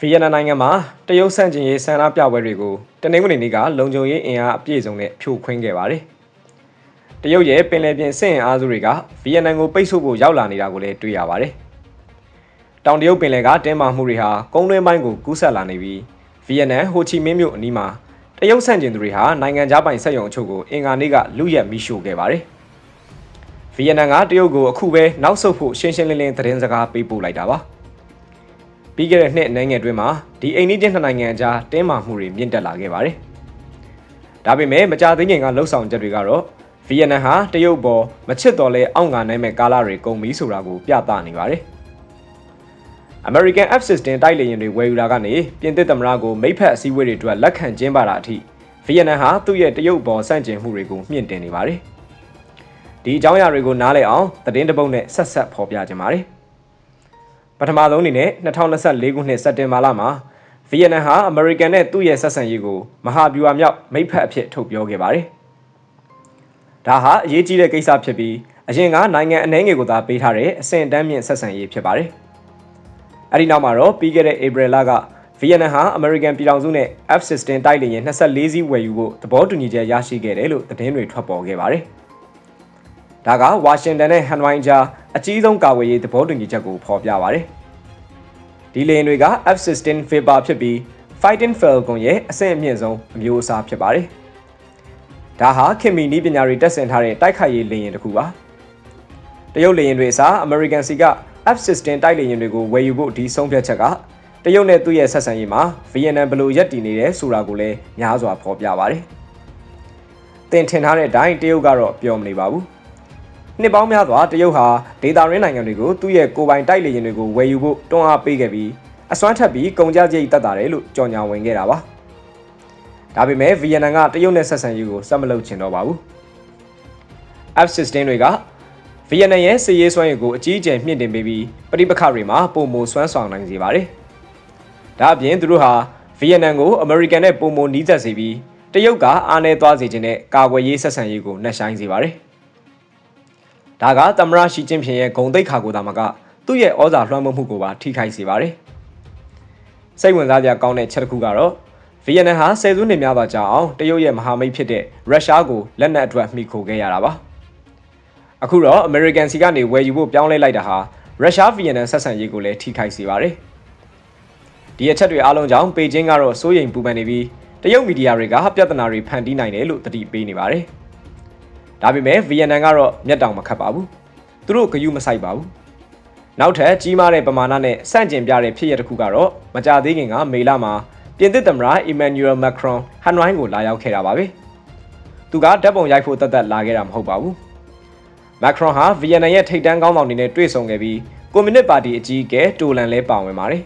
ဗီယက်နမ်နိုင်ငံမှာတရုတ်ဆန့်ကျင်ရေးဆန္ဒပြပွဲတွေကိုတနင်္ဂနွေနေ့ကလုံခြုံရေးအင်အားအပြည့်စုံနဲ့ဖြိုခွင်းခဲ့ပါတယ်။တရုတ်ရဲ့ပင်လယ်ပြင်စစ်အင်အားစုတွေကဗီယက်နမ်ကိုပိတ်ဆို့ဖို့ရောက်လာနေတာကိုလည်းတွေ့ရပါတယ်။တောင်တရုတ်ပင်လယ်ကတင်းမာမှုတွေဟာကုန်းတွင်းပိုင်းကိုကူးဆက်လာနေပြီးဗီယက်နမ်ဟိုချီမင်းမြို့အနီးမှာတရုတ်ဆန့်ကျင်သူတွေဟာနိုင်ငံခြားပိုင်စက်ရုံအချို့ကိုအင်ကာနေ့ကလူရက်မိရှို့ခဲ့ပါတယ်။ဗီယက်နမ်ကတရုတ်ကိုအခုပဲနောက်ဆုတ်ဖို့ရှင်းရှင်းလင်းလင်းသတင်းစကားပေးပို့လိုက်တာပါ။ ပြီးခဲ့တဲ့နှစ်နိုင်ငံအတွင်းမှာဒီအိမ်နီးချင်းနှစ်နိုင်ငံအကြားတင်းမာမှုတွေမြင့်တက်လာခဲ့ပါတယ်။ဒါပေမဲ့မကြာသေးခင်ကလှုပ်ဆောင်ချက်တွေကတော့ဗီယက်နမ်ဟာတရုတ်ပေါ်မချစ်တော်လဲအောင့်ငါနိုင်မဲ့ကာလတွေကုန်ပြီဆိုတာကိုပြသနေပါတယ်။ American F-16 တိုက်လေယာဉ်တွေဝယ်ယူတာကနေပြင်သစ်သမ္မတကိုမိဖက်အစည်းအဝေးတွေအတွက်လက်ခံကျင်းပတာအထိဗီယက်နမ်ဟာသူ့ရဲ့တရုတ်ပေါ်ဆန့်ကျင်မှုတွေကိုမြင့်တင်နေပါတယ်။ဒီအကြောင်းအရာတွေကိုနားလည်အောင်သတင်းတပုတ်နဲ့ဆက်ဆက်ဖော်ပြခြင်းပါတယ်။ ပထမဆုံးအနေနဲ့2024ခုနှစ်စက်တင်ဘာလမှာဗီယက်နမ်ဟာအမေရိကန်နဲ့သူ့ရဲ့ဆက်ဆံရေးကိုမဟာဗျူဟာမြောက်မိတ်ဖက်အဖြစ်ထုတ်ပြောခဲ့ပါတယ်။ဒါဟာအရေးကြီးတဲ့ကိစ္စဖြစ်ပြီးအရင်ကနိုင်ငံအနှဲငယ်ကိုသာပေးထားတဲ့အဆင့်အတန်းမြင့်ဆက်ဆံရေးဖြစ်ပါတယ်။အဲဒီနောက်မှာတော့ပြီးခဲ့တဲ့ဧပြီလကဗီယက်နမ်ဟာအမေရိကန်ပြည်ထောင်စုနဲ့ F-16 တိုက်လေယာဉ်24စီးဝယ်ယူဖို့သဘောတူညီချက်ရရှိခဲ့တယ်လို့သတင်းတွေထွက်ပေါ်ခဲ့ပါတယ်။ဒါကဝါရှင်တန်နဲ့ဟန်ဝိုင်းကြားအကြီးဆုံးကာကွယ်ရေးသဘောတူညီချက်ကိုဖော်ပြပါတယ်။ဒီလေယာဉ်တွေက F-16 Viper ဖြစ်ပြီး Fighting Falcon ရဲ့အဆင့်အမြင့်ဆုံးအမျိုးအစားဖြစ်ပါတယ်။ဒါဟာခင်မီနီးပညာတွေတက်ဆင်ထားတဲ့တိုက်ခိုက်ရေးလေယာဉ်တစ်ခုပါ။တရုတ်လေယာဉ်တွေအစား American စီက F-16 တိုက်လေယာဉ်တွေကိုဝယ်ယူဖို့ဒီဆုံးဖြတ်ချက်ကတရုတ်နဲ့သူ့ရဲ့ဆက်ဆံရေးမှာဗီယက်နမ်ဘယ်လိုရပ်တည်နေတယ်ဆိုတာကိုလည်းများစွာဖော်ပြပါတယ်။တင်ထင်ထားတဲ့အတိုင်းတရုတ်ကတော့ပြောမနေပါဘူး။ နှစ်ပေါင်းများစွာတရုတ်ဟာဒေတာရင်းနိုင်ငံတွေကိုသူ့ရဲ့ကိုပိုင်တိုက်လေယာဉ်တွေကိုဝယ်ယူဖို့တွန်းအားပေးခဲ့ပြီးအစွမ်းထက်ပြီးကုန်ကျစရိတ်တက်တာတယ်လို့ကြော်ညာဝင်ခဲ့တာပါဒါပေမဲ့ဗီယက်နမ်ကတရုတ်နဲ့ဆက်ဆံရေးကိုစက်မလုပ်ချင်တော့ပါဘူး F-16 တွေကဗီယက်နမ်ရဲ့စစ်ရေးစွမ်းရည်ကိုအကြီးအကျယ်မြင့်တင်ပေးပြီးပဋိပက္ခတွေမှာပုံမိုစွမ်းဆောင်နိုင်စေပါတယ်ဒါအပြင်သူတို့ဟာဗီယက်နမ်ကိုအမေရိကန်နဲ့ပုံမိုနီးစပ်စေပြီးတရုတ်ကအားနည်းသွားစေခြင်းနဲ့ကာကွယ်ရေးဆက်ဆံရေးကိုနှက်ဆိုင်စေပါတယ် ဒါကသမရရှိချင်းဖြင့်ရဲ့ဂုံတိတ်ခါကိုသာမကသူ့ရဲ့ဩဇာလွှမ်းမိုးမှုကိုပါထိခိုက်စေပါတယ်။စိတ်ဝင်စားစရာကောင်းတဲ့ချက်တစ်ခုကတော့ဗီယက်နမ်ဟာဆယ်စုနှစ်များစွာကြာအောင်တရုတ်ရဲ့မဟာမိတ်ဖြစ်တဲ့ရုရှားကိုလက်နက်အတွက်မှီခိုခဲ့ရတာပါ။အခုတော့အမေရိကန်စီကနေဝယ်ယူဖို့ပြောင်းလဲလိုက်တာဟာရုရှားဗီယက်နမ်ဆက်ဆံရေးကိုလည်းထိခိုက်စေပါတယ်။ဒီအချက်တွေအားလုံးကြောင့်ပေကျင်းကတော့စိုးရိမ်ပူပန်နေပြီးတရုတ်မီဒီယာတွေကပြဿနာတွေဖန်တီးနိုင်တယ်လို့တတိပေးနေပါတယ်။ ဒါပေမဲ့ဗီယက်နမ်ကတော့မျက်တောင်မခတ်ပါဘူးသူတို့ဂယုမဆိုင်ပါဘူးနောက်ထပ်ကြီးမားတဲ့ပမာဏနဲ့စန့်ကျင်ပြတဲ့ဖြစ်ရပ်တစ်ခုကတော့မကြသေးခင်ကမေလမှာပြင်သစ်သမ္မတအီမန်နျူရယ်မက်ခရွန်ဟန်ရိုင်းကိုလာရောက်ခဲ့တာပါပဲသူကဓာတ်ပုံရိုက်ဖို့တသက်လာခဲ့တာမဟုတ်ပါဘူးမက်ခရွန်ဟာဗီယက်နမ်ရဲ့ထိပ်တန်းကောင်းဆောင်တွေနဲ့တွေ့ဆုံခဲ့ပြီးကွန်မြူနစ်ပါတီအကြီးအကဲတိုလန်လဲပါဝင်ပါတယ်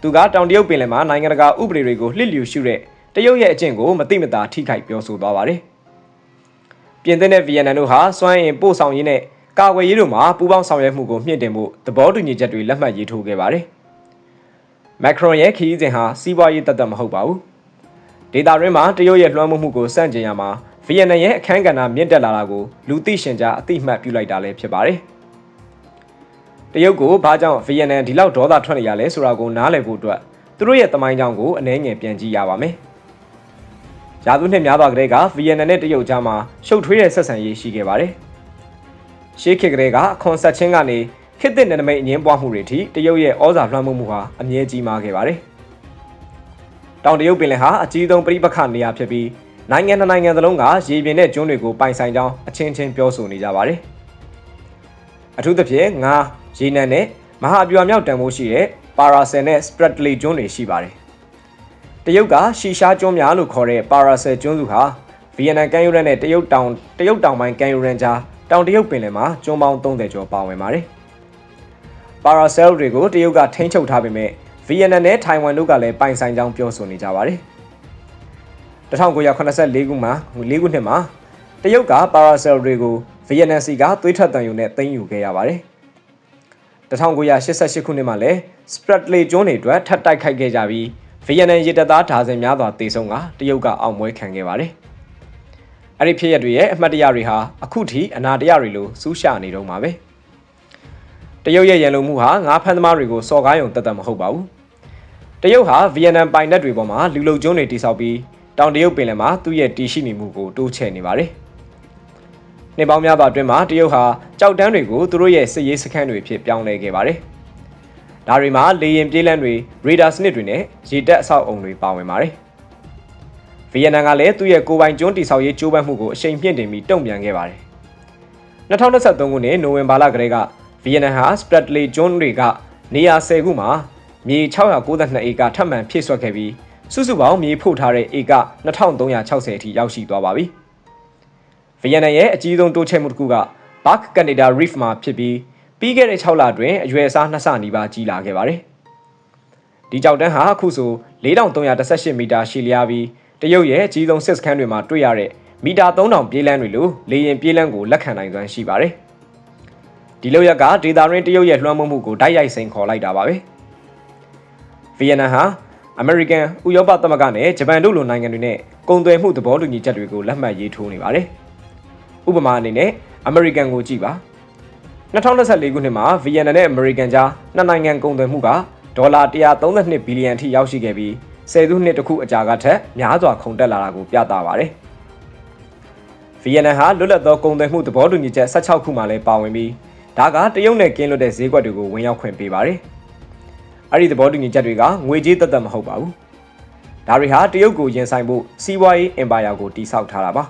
သူကတောင်တရုတ်ပင်လယ်မှာနိုင်ငံတကာဥပဒေတွေကိုလှစ်လျူရှုတဲ့တရုတ်ရဲ့အကျင့်ကိုမတိမတာထိခိုက်ပြောဆိုသွားပါတယ်။ ပြင်သစ်နဲ့ဗီယက်နမ်တို့ဟာစွမ်းအင်ပို့ဆောင်ရေးနဲ့ကာကွယ်ရေးတို့မှာပူးပေါင်းဆောင်ရွက်မှုကိုမြင့်တင်ဖို့သဘောတူညီချက်တွေလက်မှတ်ရေးထိုးခဲ့ပါတယ်။မက်ခရွန်ရဲ့ခရီးစဉ်ဟာစီးပွားရေးတသက်မဟုတ်ပါဘူး။ဒေတာရင်းမှာတရုတ်ရဲ့လွှမ်းမိုးမှုကိုစန့်ကျင်ရမှာဗီယက်နမ်ရဲ့အခမ်းကဏ္ဍမြင့်တက်လာတာကိုလူသိရှင်ကြားအသိမှတ်ပြုလိုက်တာလည်းဖြစ်ပါတယ်။တရုတ်ကိုဘာကြောင့်ဗီယက်နမ်ဒီလောက်ဒေါသထွက်နေရလဲဆိုတာကိုနားလည်ဖို့အတွက်သူတို့ရဲ့တမိုင်းကြောင်းကိုအနည်းငယ်ပြန်ကြည့်ရပါမယ်။ ရာစုနှစ်များစွာကတည်းကဗီယက်နမ်နဲ့တရုတ်ကြားမှာရှုပ်ထွေးတဲ့ဆက်ဆံရေးရှိခဲ့ပါတယ်။ရှေးခေတ်ကတည်းကအခွန်ဆက်ချင်းကနေခေတ်သစ်နယ်နိမိတ်အငင်းပွားမှုတွေထိတရုတ်ရဲ့ဩဇာလွှမ်းမိုးမှုဟာအမြဲကြီးမားခဲ့ပါတယ်။တောင်တရုတ်ပင်လယ်ဟာအကြီးဆုံးပြိပခနေရာဖြစ်ပြီးနိုင်ငံတစ်နိုင်ငံသလုံးကရေပြင်နဲ့ကျွန်းတွေကိုပိုင်ဆိုင်ကြောင်းအချင်းချင်းပြောဆိုနေကြပါတယ်။အထူးသဖြင့်ငါရေနံနဲ့မဟာဗျူဟာမြောက်တန်ဖိုးရှိတဲ့ပါရာဆယ်နဲ့စပရက်တလီကျွန်းတွေရှိပါတယ် တရုတ်ကရှီရှားကျွန်းများလို့ခေါ်တဲ့ပါရာဆယ်ကျွန်းစုဟာဗီယက်နမ်ကမ်းရိုးတန်းနဲ့တရုတ်တောင်တရုတ်တောင်ပိုင်းကမ်းရိုးတန်းကြားတောင်တရုတ်ပင်လယ်မှာကျွန်းပေါင်း30ကျော်ပါဝင်ပါတယ်။ပါရာဆယ်တွေကိုတရုတ်ကထိန်းချုပ်ထားပေမဲ့ဗီယက်နမ်နဲ့ထိုင်ဝမ်တို့ကလည်းပိုင်ဆိုင်ကြောင်းပြောဆိုနေကြပါတယ်။1984ခုမှာ၄ခုနှစ်မှာတရုတ်ကပါရာဆယ်တွေကိုဗီယက်နမ်စီကသွေးထွက်တံယူနဲ့သိမ်းယူခဲ့ရပါတယ်။1988ခုနှစ်မှာလည်းစပရက်တလီကျွန်းတွေအတွက်ထပ်တိုက်ခိုက်ခဲ့ကြပြီး ဗီယက်နမ်ရေတပ်သားဒါဇင်များစွာတေဆုံးကတရုတ်ကအောင်ပွဲခံခဲ့ပါတယ်။အဲ့ဒီဖြစ်ရပ်တွေရဲ့အမှတ်တရတွေဟာအခုထိအနာတရတွေလိုစူးရှနေတော့မှာပဲ။တရုတ်ရဲ့ရန်လိုမှုဟာငါးဖမ်းသမားတွေကိုစော်ကားယုံတတ်တတ်မဟုတ်ပါဘူး။တရုတ်ဟာဗီယက်နမ်ပိုင်နက်တွေပေါ်မှာလူလုံကျွန်းတွေတိစောက်ပြီးတောင်တရုတ်ပင်လယ်မှာသူ့ရဲ့တည်ရှိနေမှုကိုတိုးချဲ့နေပါတယ်။နှစ်ပေါင်းများစွာအတွင်းမှာတရုတ်ဟာကြောက်တန်းတွေကိုသူတို့ရဲ့စစ်ရေးစခန်းတွေဖြစ်ပြောင်းလဲခဲ့ပါတယ်။ ဒါတွေမှာလေယာဉ်ပြေးလမ်းတွေရေဒါစနစ်တွေနဲ့ရေတပ်အဆောက်အုံတွေပါဝင်ပါတယ်။ဗီယက်နမ်ကလည်းသူ့ရဲ့ကိုယ်ပိုင်ကျွန်းတိစောက်ရေးကြိုးပမ်းမှုကိုအရှိန်မြင့်တင်ပြီးတုံ့ပြန်ခဲ့ပါတယ်။2023ခုနှစ်နိုဝင်ဘာလကတည်းကဗီယက်နမ်ဟာစပရက်လီကျွန်းတွေကနေရာ10ခုမှာမြေ692ဧကထပ်မံဖြည့်ဆွက်ခဲ့ပြီးစုစုပေါင်းမြေဖို့ထားတဲ့ဧက2360အထိရောက်ရှိသွားပါပြီ။ဗီယက်နမ်ရဲ့အကြီးဆုံးတိုးချဲ့မှုတစ်ခုက Bark Canada Reef မှာဖြစ်ပြီး ပြီးခဲ့တဲ့6လအတွင်းအရွယ်အစားနှစ်ဆနီးပါးကြီးလာခဲ့ပါတယ်။ဒီကြောက်တန်းဟာအခုဆို4318မီတာရှည်လျားပြီးတရုတ်ရဲ့အကြီးဆုံးစစ်စခန်းတွေမှာတွေ့ရတဲ့မီတာ3000ပြေးလမ်းတွေလိုလေရင်ပြေးလမ်းကိုလက်ခံနိုင်စွမ်းရှိပါတယ်။ဒီလောက်ရကဒေတာရင်းတရုတ်ရဲ့လွှမ်းမိုးမှုကိုတိုက်ရိုက်စိန်ခေါ်လိုက်တာပါပဲ။ဗီယက်နမ်ဟာအမေရိကန်ဥရောပသမဂ္ဂနဲ့ဂျပန်တို့လိုနိုင်ငံတွေနဲ့ကုန်သွယ်မှုသဘောတူညီချက်တွေကိုလက်မှတ်ရေးထိုးနေပါတယ်။ဥပမာအနေနဲ့အမေရိကန်ကိုကြည့်ပါ 2024ခုနှစ်မှာဗီယက်နမ်နဲ့အမေရိကန်ကြားနှစ်နိုင်ငံကုန်သွယ်မှုကဒေါ်လာ132ဘီလီယံအထိရောက်ရှိခဲ့ပြီးဆယ်စုနှစ်တခုအကြာကထက်များစွာခုန်တက်လာတာကိုပြသပါတယ်။ဗီယက်နမ်ဟာလွတ်လပ်သောကုန်သွယ်မှုသဘောတူညီချက်16ခုမှလည်းပါဝင်ပြီးဒါကတရုတ်နဲ့ကင်းလွတ်တဲ့ဈေးကွက်တွေကိုဝင်ရောက်ခွင့်ပေးပါတယ်။အဲ့ဒီသဘောတူညီချက်တွေကငွေကြေးသက်သက်မဟုတ်ပါဘူး။ဒါတွေဟာတရုတ်ကိုရင်ဆိုင်ဖို့စီးပွားရေးအင်ပါယာကိုတိစောက်ထားတာပါ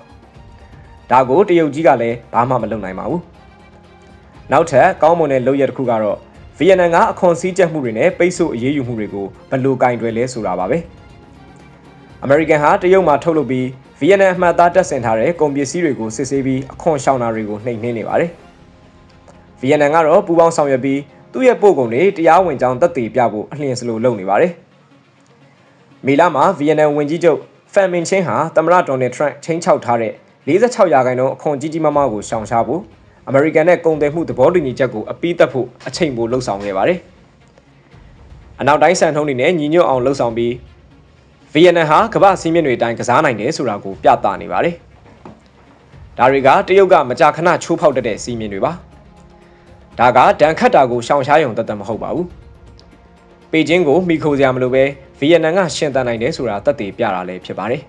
။ဒါကိုတရုတ်ကြီးကလည်းဘာမှမလုပ်နိုင်ပါဘူး။ နောက်ထပ်ကောင်းမွန်တဲ့လုပ်ရတစ်ခုကတော့ဗီယက်နမ်ကအခွန်စည်းကျပ်မှုတွေနဲ့ပိတ်ဆို့အရေးယူမှုတွေကိုဘယ်လိုကင်တွယ်လဲဆိုတာပါပဲ။အမေရိကန်ဟာတရုတ်မှာထုတ်လုပ်ပြီးဗီယက်နမ်အမှတ်အသားတက်ဆင်ထားတဲ့ကုန်ပစ္စည်းတွေကိုစစ်ဆေးပြီးအခွန်ရှောင်တာတွေကိုနှိမ်နှင်းနေပါတယ်။ဗီယက်နမ်ကတော့ပူးပေါင်းဆောင်ရွက်ပြီးသူ့ရဲ့ပို့ကုန်တွေတရားဝင်ကြောင်းသက်သေပြဖို့အလျင်စလိုလုပ်နေပါတယ်။မေလမှာဗီယက်နမ်ဝန်ကြီးချုပ်ဖန်မင်ချင်းဟာသမ္မတဒေါ်နယ်ထရန့်ချင်းချောက်ထားတဲ့46ရာခိုင်နှုန်းအခွန်ကြီးကြီးမားမားကိုရှောင်ရှားဖို့ အမေရိကန်နဲ့ကုန်သွယ်မှုသဘောတူညီချက်ကိုအပိသက်ဖို့အချိန်ပိုလှုံ့ဆော်ခဲ့ပါတယ်။အနောက်တိုင်းစံထုံးတွေနဲ့ညီညွတ်အောင်လှုံ့ဆော်ပြီးဗီယက်နမ်ဟာကမ္ဘာစီးမြင့်တွေအတိုင်းကစားနိုင်တယ်ဆိုတာကိုပြသနေပါတယ်။ဒါတွေကတရုတ်ကမကြာခဏချိုးဖောက်တတ်တဲ့စီးမြင့်တွေပါ။ဒါကဒဏ်ခတ်တာကိုရှောင်ရှားရုံတသက်မဟုတ်ပါဘူးပေကျင်းကိုမိခိုစရာမလိုပဲဗီယက်နမ်ကရှင်သန်နိုင်တယ်ဆိုတာသက်သေပြတာလည်းဖြစ်ပါတယ်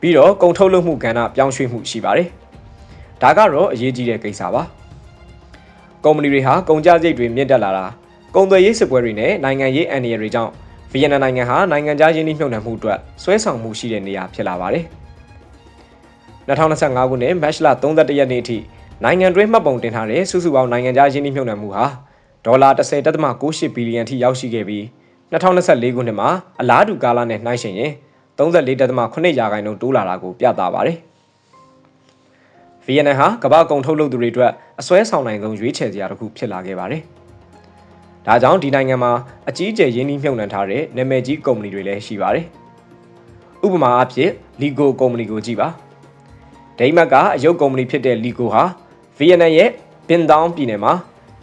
ပြီးတော့ကုန်ထုတ်လုပ်မှုကဏ္ဍပြောင်းရွှေ့မှုရှိပါတယ် ဒါကတော့အရေးကြီးတဲ့ကိစ္စပါကုမ္ပဏီတွေဟာကုန်ကျစရိတ်တွေမြင့်တက်လာတာကုန်သွယ်ရေးစစ်ပွဲတွေနဲ့နိုင်ငံရေးအန္တရာယ်တွေကြောင့်ဗီယက်နမ်နိုင်ငံဟာနိုင်ငံခြားရင်းနှီးမြှုပ်နှံမှုအတွက်ဆွဲဆောင်မှုရှိတဲ့နေရာဖြစ်လာပါတယ်2025ခုနှစ်မတ်လ31ရက်နေ့အထိနိုင်ငံတွင်းမှတ်ပုံတင်ထားတဲ့စုစုပေါင်းနိုင်ငံခြားရင်းနှီးမြှုပ်နှံမှုဟာဒေါ်လာ10.68ဘီလီယံထိရောက်ရှိခဲ့ပြီး2024ခုနှစ်မှာအလားတူကာလနဲ့နှိုင်းယှဉ်ရင်34.8ရာခိုင်နှုန်းတိုးလာတာကိုပြသပါတယ်။ ဗီယက်နမ်ဟာကမ္ဘာကုန်ထုတ်လုပ်သူတွေအတွက်အစွဲဆောင်နိုင်ဆုံးရွေးချယ်စရာတစ်ခုဖြစ်လာခဲ့ပါတယ်။ဒါကြောင့်ဒီနိုင်ငံမှာအကြီးအကျယ်ရင်းနှီးမြှုပ်နှံထားတဲ့နာမည်ကြီးကုမ္ပဏီတွေလည်းရှိပါတယ်။ဥပမာအဖြစ် Ligo ကုမ္ပဏီကိုကြည့်ပါ။ဒိမတ်ကအယုတ်ကုမ္ပဏီဖြစ်တဲ့ Ligo ဟာဗီယက်နမ်ရဲ့ဘင်တောင်းပြည်နယ်မှာ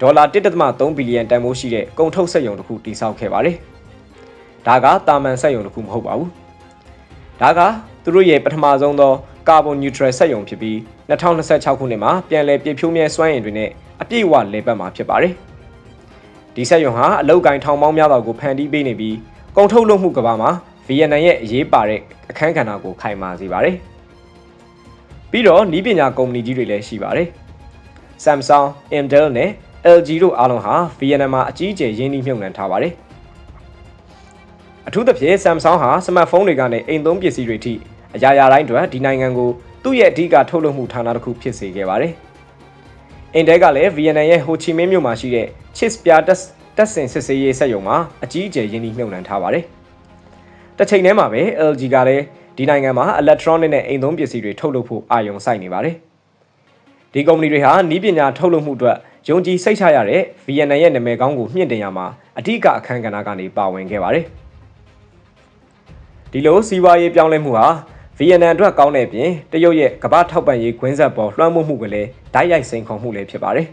ဒေါ်လာ1.3ဘီလီယံတန်ဖိုးရှိတဲ့ကုန်ထုတ်စက်ရုံတစ်ခုတည်ဆောက်ခဲ့ပါတယ်။ဒါကတာမန်စက်ရုံတစ်ခုမဟုတ်ပါဘူး။ဒါကသူတို့ရဲ့ပထမဆုံးသောကာဗွန်နျူထရယ်စက်ရုံဖြစ်ပြီး 2026ခုနှစ်မှာပြန်လည်ပြည့်ဖြိုးမြဲစွမ်းအင်တွေနဲ့အပြည့်အဝလည်ပတ်မှာဖြစ်ပါတယ်။ဒီစက်ရုံဟာအလောက်ကိုင်းထောင်ပေါင်းများစွာကိုဖန်တီးပေးနေပြီးကုန်ထုတ်လုပ်မှုကဘာမှာဗီယက်နမ်ရဲ့အရေးပါတဲ့အခန်းကဏ္ဍကိုခိုင်မာစေပါတယ်။ပြီးတော့နီးပညာကုမ္ပဏီကြီးတွေလည်းရှိပါတယ်။ Samsung, Intel နဲ့ LG တို့အားလုံးဟာဗီယက်နမ်မှာအကြီးအကျယ်ရင်းနှီးမြှုပ်နှံထားပါတယ်။အထူးသဖြင့် Samsung ဟာစမတ်ဖုန်းတွေကနေအိမ်သုံးပစ္စည်းတွေထိအရာရာတိုင်းအတွက်ဒီနိုင်ငံကို သူ့ရဲ့အဓိကထုတ်လုပ်မှုဌာနတစ်ခုဖြစ်စေခဲ့ပါတယ်။ Intel ကလည်းဗီယက်နမ်ရဲ့ဟိုချီမင်းမြို့မှာရှိတဲ့ chips ပြတက်တက်ဆင်စစ်ဆေးရေးစက်ရုံမှာအကြီးအကျယ်ရင်းနှီးမြှုပ်နှံထားပါတယ်။တစ်ချိန်တည်းမှာပဲ LG ကလည်းဒီနိုင်ငံမှာ electronic နဲ့အိမ်သုံးပစ္စည်းတွေထုတ်လုပ်ဖို့အာရုံစိုက်နေပါတယ်။ဒီကုမ္ပဏီတွေဟာနီးပညာထုတ်လုပ်မှုအတွက်ယုံကြည်စိတ်ချရတဲ့ဗီယက်နမ်ရဲ့နာမည်ကောင်းကိုမြင့်တင်ရမှာအဓိကအခမ်းကဏ္ဍကနေပါဝင်ခဲ့ပါတယ်။ဒီလိုစီးပွားရေးပြောင်းလဲမှုဟာ ဗီယက်နမ်အတွက်ကောင်းတဲ့ပြင်တရုတ်ရဲ့ကမ္ဘာထောက်ပံ့ရေးကွင်းဆက်ပေါ်လွှမ်းမိုးမှုကလည်းဓာတ်ရိုက်စိန်ခေါ်မှုလည်းဖြစ်ပါတယ်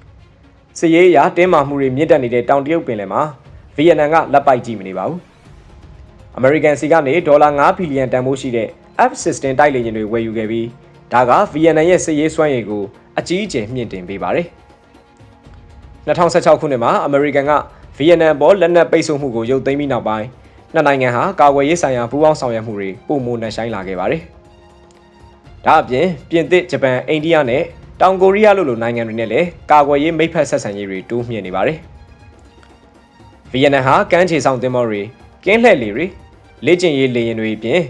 ။စစ်ရေးအရတင်းမာမှုတွေမြင့်တက်နေတဲ့တောင်တရုတ်ပင်လယ်မှာဗီယက်နမ်ကလက်ပိုက်ကြည့်မနေပါဘူး။ American စီကနေဒေါ်လာ9ဘီလီယံတန်ဖိုးရှိတဲ့ F-16 တိုက်လေယာဉ်တွေဝယ်ယူခဲ့ပြီးဒါကဗီယက်နမ်ရဲ့စစ်ရေးစွမ်းရည်ကိုအကြီးအကျယ်မြင့်တင်ပေးပါတယ်။2016ခုနှစ်မှာအမေရိကန်ကဗဗီယက်နမ်ပေါ်လက်နက်ပိတ်ဆို့မှုကိုရုပ်သိမ်းပြီးနောက်ပိုင်း နှစ်နိုင်ငံဟာကာကွယ်ရေးဆိုင်ရာပူးပေါင်းဆောင်ရွက်မှုတွေပုံမှန်နှဆိုင်လာခဲ့ပါတယ်။ဒါအပြင်ပြင်သစ်ဂျပန်အိန္ဒိယနဲ့တောင်ကိုရီးယားလိုလိုနိုင်ငံတွေနဲ့လည်းကာကွယ်ရေးမိတ်ဖက်ဆက်ဆံရေးတွေတိုးမြှင့်နေပါတယ်။ဗီယက်နမ်ဟာကမ်းခြေဆောင်သင်္ဘောတွေကင်းလှည့်လေတွေလေ့ကျင့်ရေးလေယာဉ်တွေအပြင်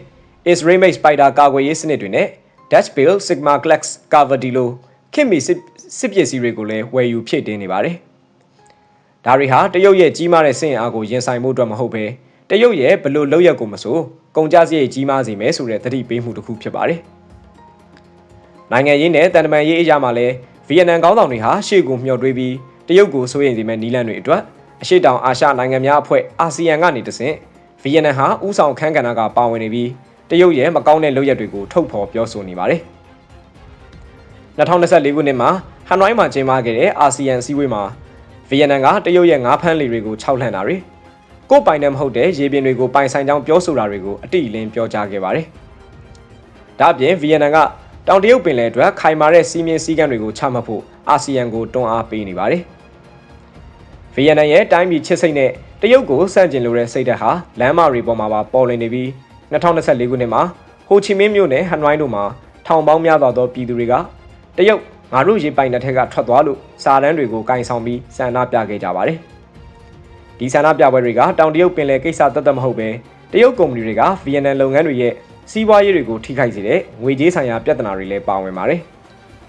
Israel Made Spider ကာကွယ်ရေးစနစ်တွေနဲ့ Dutch Bill Sigma Klex Cavadillo ခင်မီစစ်စစ်ပစ္စည်းတွေကိုလည်းဝယ်ယူဖြည့်တင်းနေပါတယ်။ဒါတွေဟာတရုတ်ရဲ့ကြီးမားတဲ့စင်အားကိုရင်ဆိုင်မှုအတွက်မဟုတ်ဘဲ တရုတ်ရဲ့ဘလို့လောက်ရက်ကိုမဆိုကုန်ကြစရိတ်ကြီးမားစေမယ်ဆိုတဲ့သတိပေးမှုတစ်ခုဖြစ်ပါတယ်။နိုင်ငံရေးနဲ့တန်တမာရေးအရာမှာလည်းဗီယက်နမ်ကောင်းဆောင်တွေဟာရှေ့ကိုမျှော်တွေးပြီးတရုတ်ကိုစိုးရိမ်စေမဲ့နီးလန့်တွေအတွက်အရှိတောင်အာရှနိုင်ငံများအဖွဲ့အာဆီယံကနေတဆင့်ဗီယက်နမ်ဟာဥဆောင်ခန်းကဏ္ဍကပါဝင်နေပြီးတရုတ်ရဲ့မကောင်းတဲ့လုပ်ရက်တွေကိုထုတ်ဖော်ပြောဆိုနေပါတယ်။2024ခုနှစ်မှာဟန်နွိုင်းမှာကျင်းပခဲ့တဲ့အာဆီယံစည်းဝေးမှာဗီယက်နမ်ကတရုတ်ရဲ့ငါးဖမ်းလေတွေကိုခြောက်လှန့်တာတွေ ကိုယ်ပိုင်နဲ့မဟုတ်တဲ့ရေပြင်တွေကိုပိုင်ဆိုင်ကြောင်းပြောဆိုတာတွေကိုအတိအလင်းပြောကြားခဲ့ပါတယ်။ဒါ့အပြင်ဗီယက်နမ်ကတောင်တရုတ်ပင်လယ်အတွက်ခိုင်မာတဲ့စီးမြင်စည်းကမ်းတွေကိုချမှတ်ဖို့အာဆီယံကိုတွန်းအားပေးနေပါတယ်။ဗီယက်နမ်ရဲ့တိုင်းပြည်ချစ်စိတ်နဲ့တရုတ်ကိုစန့်ကျင်လိုတဲ့စိတ်ဓာတ်ဟာလမ်းမတွေပေါ်မှာပါပေါ်လွင်နေပြီး2024ခုနှစ်မှာဟိုချီမင်းမြို့နယ်ဟန်နွိုင်းတို့မှာထောင်ပေါင်းများစွာသောပြည်သူတွေကတရုတ်ငါတို့ရေပိုင်တဲ့ထက်ကထွက်သွားလို့စာတန်းတွေကိုကင်ဆောင်ပြီးဆန္ဒပြခဲ့ကြပါတယ်။ ဒီဆန္ဒပြပွဲတွေကတောင်တရုတ်ပင်လယ်ကိစ္စတသက်မဟုတ်ပဲတရုတ်ကုမ္ပဏီတွေကဗီယက်နမ်လုပ်ငန်းတွေရဲ့စီးပွားရေးတွေကိုထိခိုက်စေတဲ့ငွေကြေးဆိုင်ရာပြဿနာတွေလည်းပါဝင်ပါတယ်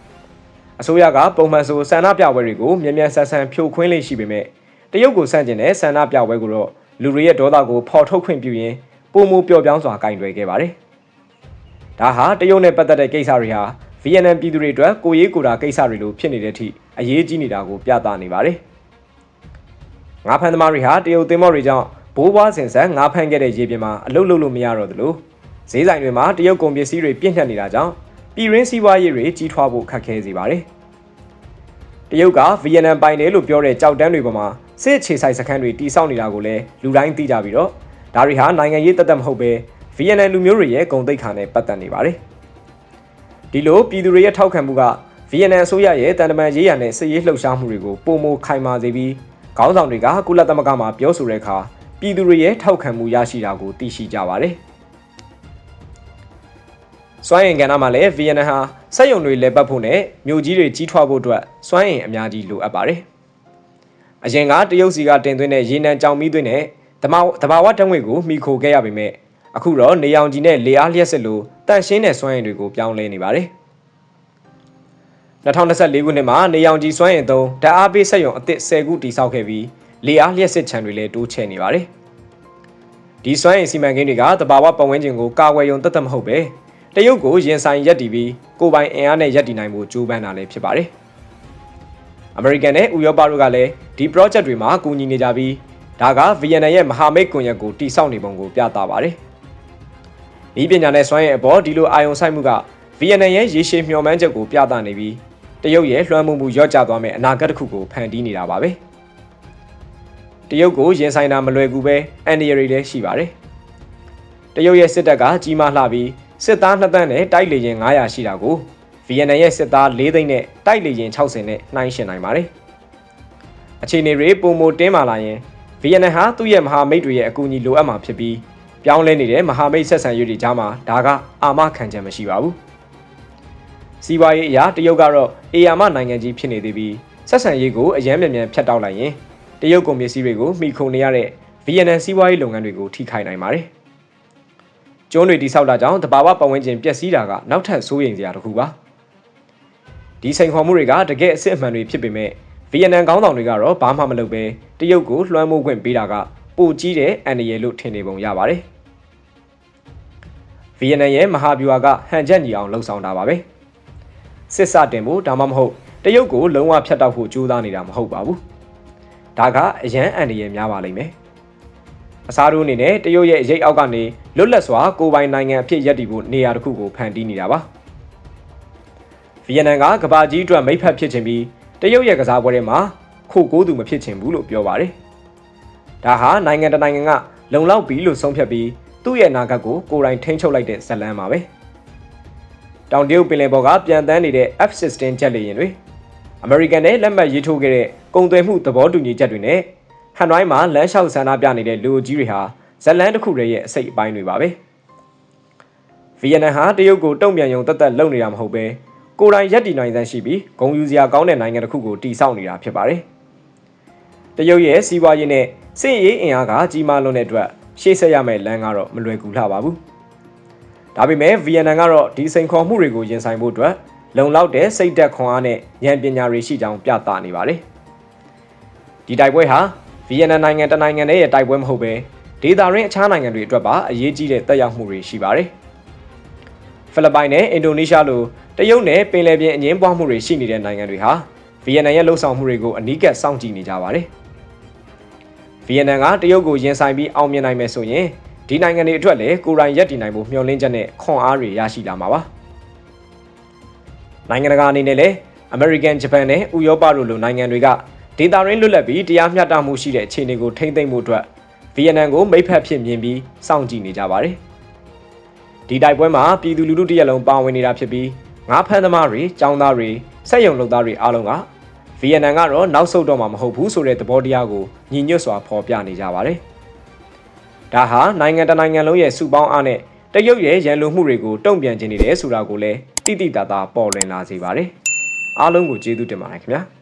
။အစိုးရကပုံမှန်ဆိုဆန္ဒပြပွဲတွေကိုမြန်မြန်ဆန်ဆန်ဖြိုခွင်းလေးရှိပေမဲ့တရုတ်ကိုဆန့်ကျင်တဲ့ဆန္ဒပြပွဲကိုတော့လူတွေရဲ့ဒေါသကိုဖော်ထုတ်ခွင့်ပြုရင်းပုံမူပျော့ပြောင်းစွာကင်တွယ်ခဲ့ပါတယ်။ဒါဟာတရုတ်နဲ့ပတ်သက်တဲ့ကိစ္စတွေဟာဗီယက်နမ်ပြည်သူတွေအတွက်ကိုရေးကိုတာကိစ္စတွေလိုဖြစ်နေတဲ့အထိအရေးကြီးနေတာကိုပြသနေပါတယ်။ ငါးဖမ်းသမားတွေဟာတရုတ်သင်းမော်တွေကြောင့်ဘိုးဘွားစင်ဆက်ငါးဖမ်းခဲ့တဲ့ရေပြင်မှာအလုတ်လုတ်လို့မရတော့သလိုဈေးဆိုင်တွေမှာတရုတ်ကုန်ပစ္စည်းတွေပြည့်ညတ်နေတာကြောင့်ပြည်ရင်းစီးပွားရေးတွေကြီးထွားဖို့ခက်ခဲစေပါတယ်။တရုတ်ကဗီယက်နမ်ပိုင်တယ်လို့ပြောတဲ့ကြောက်တန်းတွေပေါ်မှာစစ်အခြေဆိုင်စခန်းတွေတိစောက်နေတာကိုလည်းလူတိုင်းသိကြပြီးတော့ဒါတွေဟာနိုင်ငံရေးတသက်မဟုတ်ပဲဗီယက်နမ်လူမျိုးတွေရဲ့ဂုဏ်သိက္ခာနဲ့ပတ်သက်နေပါတယ်။ဒီလိုပြည်သူတွေရဲ့ထောက်ခံမှုကဗီယက်နမ်အစိုးရရဲ့တန်တမန်ရေးရနဲ့စစ်ရေးလှုပ်ရှားမှုတွေကိုပုံမခိုင်မာစေပြီး ခေါင်းဆောင်တွေကကုလသမဂ္ဂမှာပြောဆိုတဲ့အခါပြည်သူတွေရဲ့ထောက်ခံမှုရရှိတာကိုသိရှိကြပါတယ်။စွမ်းအင်ကဏ္ဍမှာလည်းဗီယက်နမ်ဟာစက်ရုံတွေလဲပတ်ဖို့နဲ့မြို့ကြီးတွေကြီးထွားဖို့အတွက်စွမ်းအင်အများကြီးလိုအပ်ပါတယ်။အရင်ကတရုတ်စီကတင်သွင်းတဲ့ရေနံကြောင်မီးသွင်းတဲ့တမတဘာဝတံငွေကိုမိခိုခဲ့ရပေမဲ့အခုတော့နေရောင်ကြီးနဲ့လေအားလျက်စစ်လိုတန့်ရှင်းတဲ့စွမ်းအင်တွေကိုပြောင်းလဲနေပါတယ်။ 2024ခုနှစ်မှာနေရောင်ကြီးစွမ်းအင်သုံးဓာတ်အားပေးစက်ရုံအသစ်10ခုတည်ဆောက်ခဲ့ပြီးလေအားလျက်စစ်ခြံတွေလည်းတိုးချဲ့နေပါတယ်။ဒီစွမ်းအင်စီမံကိန်းတွေကတဘာဝပတ်ဝန်းကျင်ကိုကာကွယ်ရုံသက်သက်မဟုတ်ပဲတရုတ်ကိုရင်ဆိုင်ရပ်တည်ပြီးကိုပိုင်အင်အားနဲ့ရပ်တည်နိုင်ဖို့ကြိုးပမ်းတာလည်းဖြစ်ပါတယ်။အမေရိကန်နဲ့ဥရောပတို့ကလည်းဒီ project တွေမှာကူညီနေကြပြီးဒါကဗီယက်နမ်ရဲ့မဟာမိတ်ကွန်ရက်ကိုတိစောက်နေပုံကိုပြသပါတယ်။ဤပညာနဲ့စွမ်းရဲ့အပေါ်ဒီလိုအာယုံဆိုင်မှုကဗီယက်နမ်ရဲ့ရေရှည်မျှော်မှန်းချက်ကိုပြသနေပြီး တရုတ်ရဲ့လွှမ်းမိုးမှုရော့ကျသွားမဲ့အနာဂတ်တစ်ခုကိုဖန်တီးနေတာပါပဲတရုတ်ကိုရင်ဆိုင်တာမလွယ်ကူပဲအန်ဒီရီလည်းရှိပါတယ်တရုတ်ရဲ့စစ်တပ်ကကြီးမားလှပြီးစစ်သား2သန်းနဲ့တိုက်လေရင်900ရှိတာကိုဗီယက်နမ်ရဲ့စစ်သား4သိန်းနဲ့တိုက်လေရင်60နဲ့နှိုင်းယှဉ်နိုင်ပါတယ်အခြေအနေတွေပုံမတင်းမာလာရင်ဗီယက်နမ်ဟာသူ့ရဲ့မဟာမိတ်တွေရဲ့အကူအညီလိုအပ်မှာဖြစ်ပြီးပြောင်းလဲနေတဲ့မဟာမိတ်ဆက်ဆံရေးတွေကြားမှာဒါကအာမခံချက်မရှိပါဘူး စီးပွားရေးအရာတရုတ်ကတော့အေယာမနိုင်ငံကြီးဖြစ်နေသေးပြီးဆက်ဆံရေးကိုအယမ်းမြန်မြန်ဖြတ်တောက်လိုက်ရင်တရုတ်ကုန်ပစ္စည်းတွေကိုမှီခိုနေရတဲ့ဗီယက်နမ်စီးပွားရေးလုပ်ငန်းတွေကိုထိခိုက်နိုင်ပါတယ်ကျွန်းတွေတိဆောက်တာကြောင့်တဘာဝပတ်ဝန်းကျင်ပျက်စီးတာကနောက်ထပ်စိုးရိမ်စရာတစ်ခုပါဒီစိန်ခေါ်မှုတွေကတကယ်အစ်အမှန်တွေဖြစ်ပေမဲ့ဗီယက်နမ်ခေါင်းဆောင်တွေကတော့ဘာမှမလုပ်ပဲတရုတ်ကိုလွှမ်းမိုးခွင့်ပေးတာကပိုကြီးတဲ့အန်ဒီရယ်လို့ထင်နေပုံရပါတယ်ဗီယက်နမ်ရဲ့မဟာဗျူဟာကဟန်ချက်ညီအောင်လှုံ့ဆော်တာပါပဲ စစ်စတင်ဖို့ဒါမှမဟုတ်တရုတ်ကိုလုံးဝဖြတ်တောက်ဖို့ကြိုးစားနေတာမဟုတ်ပါဘူးဒါကအရန်အန်ဒီရယ်များပါလိမ့်မယ်အစားတို့အနေနဲ့တရုတ်ရဲ့ရိတ်အောက်ကနေလွတ်လပ်စွာကိုပိုင်နိုင်ငံအဖြစ်ရပ်တည်ဖို့နေရာတစ်ခုကိုဖန်တီးနေတာပါဗီယက်နမ်ကကဘာကြီးအတွက်မိတ်ဖက်ဖြစ်ချင်ပြီးတရုတ်ရဲ့ကစားပွဲထဲမှာခိုကိုးသူမဖြစ်ချင်ဘူးလို့ပြောပါတယ်ဒါဟာနိုင်ငံတနိုင်ငံကလုံလောက်ပြီလို့ဆုံးဖြတ်ပြီးသူ့ရဲ့နာဂတ်ကိုကိုယ်တိုင်ထိန်းချုပ်လိုက်တဲ့ဇလန်းပါပဲ တောင်တရုတ်ပင်လယ်ပေါ်ကပြန်တန်းနေတဲ့ F-16 ဂျက်လေယာဉ်တွေအမေရိကန်နဲ့လက်မှတ်ရေးထိုးခဲ့တဲ့ကုန်သွယ်မှုသဘောတူညီချက်တွေနဲ့ဟန်နွိုင်းမှာလမ်းလျှောက်ဆန္ဒပြနေတဲ့လူကြီးတွေဟာဇလန်းတစ်ခုတည်းရဲ့အစိတ်အပိုင်းတွေပါပဲဗီယက်နမ်ဟာတရုတ်ကိုတုံ့ပြန်ယုံတက်တက်လုပ်နေတာမဟုတ်ပဲကိုယ်တိုင်ရက်တီနိုင်သန်းရှိပြီးဂုံယူစရာကောင်းတဲ့နိုင်ငံတစ်ခုကိုတည်ဆောက်နေတာဖြစ်ပါတယ်တရုတ်ရဲ့စီးပွားရေးနဲ့စစ်ရေးအင်အားကကြီးမားလွန်းတဲ့အတွက်ရှေ့ဆက်ရမယ့်လမ်းကတော့မလွယ်ကူလှပါဘူး ဒါပေမဲ့ဗီယက်နမ်ကတော့ဒီစိန်ခေါ်မှုတွေကိုရင်ဆိုင်ဖို့အတွက်လုံလောက်တဲ့စိတ်သက်ခွန်အားနဲ့ဉာဏ်ပညာတွေရှိကြောင်းပြသနေပါတယ်ဒီတိုက်ပွဲဟာဗီယက်နမ်နိုင်ငံတနိုင်ငံတည်းရဲ့တိုက်ပွဲမဟုတ်ပဲဒေသရင်းအခြားနိုင်ငံတွေအတွက်ပါအရေးကြီးတဲ့တက်ရောက်မှုတွေရှိပါတယ်ဖိလစ်ပိုင်နဲ့အင်ဒိုနီးရှားလိုတရုတ်နဲ့ပင်လယ်ပြင်အငင်းပွားမှုတွေရှိနေတဲ့နိုင်ငံတွေဟာဗီယက်နမ်ရဲ့လှုပ်ဆောင်မှုတွေကိုအနီးကပ်စောင့်ကြည့်နေကြပါတယ်ဗီယက်နမ်ကတရုတ်ကိုရင်ဆိုင်ပြီးအောင်မြင်နိုင်မယ်ဆိုရင် ဒီနိုင်ငံတွေအတွက်လည်းကိုယ်တိုင်ရပ်တည်နိုင်ဖို့မျှော်လင့်ချက်နဲ့ခွန်အားတွေရရှိလာမှာပါနိုင်ငံတကာအနေနဲ့လည်းအမေရိကန်ဂျပန်နဲ့ဥရောပတို့လိုနိုင်ငံတွေကဒေသရင်းလွတ်လပ်ပြီးတရားမျှတမှုရှိတဲ့အခြေအနေကိုထိန်းသိမ်းမှုအတွက်ဗီယက်နမ်ကိုမိတ်ဖက်ဖြစ်မြင်ပြီးစောင့်ကြည့်နေကြပါတယ်ဒီတိုက်ပွဲမှာပြည်သူလူထုတရက်လုံးပါဝင်နေတာဖြစ်ပြီးငါးဖမ်းသမားတွေចောင်းသားတွေစက်ရုံလုပ်သားတွေအားလုံးကဗီယက်နမ်ကတော့နောက်ဆုတ်တော့မှာမဟုတ်ဘူးဆိုတဲ့သဘောတရားကိုညီညွတ်စွာဖော်ပြနေကြပါတယ်။ ဒါဟာနိုင်ငံတနိုင်ငံလုံးရဲ့စုပေါင်းအားနဲ့တရုတ်ရဲ့ရန်လိုမှုတွေကိုတုံ့ပြန်ခြင်းနေတယ်ဆိုတာကိုလည်းတိတိတသားပေါ်လွင်လာစေပါတယ်။အားလုံးကိုကျေးဇူးတင်ပါတယ်ခင်ဗျာ။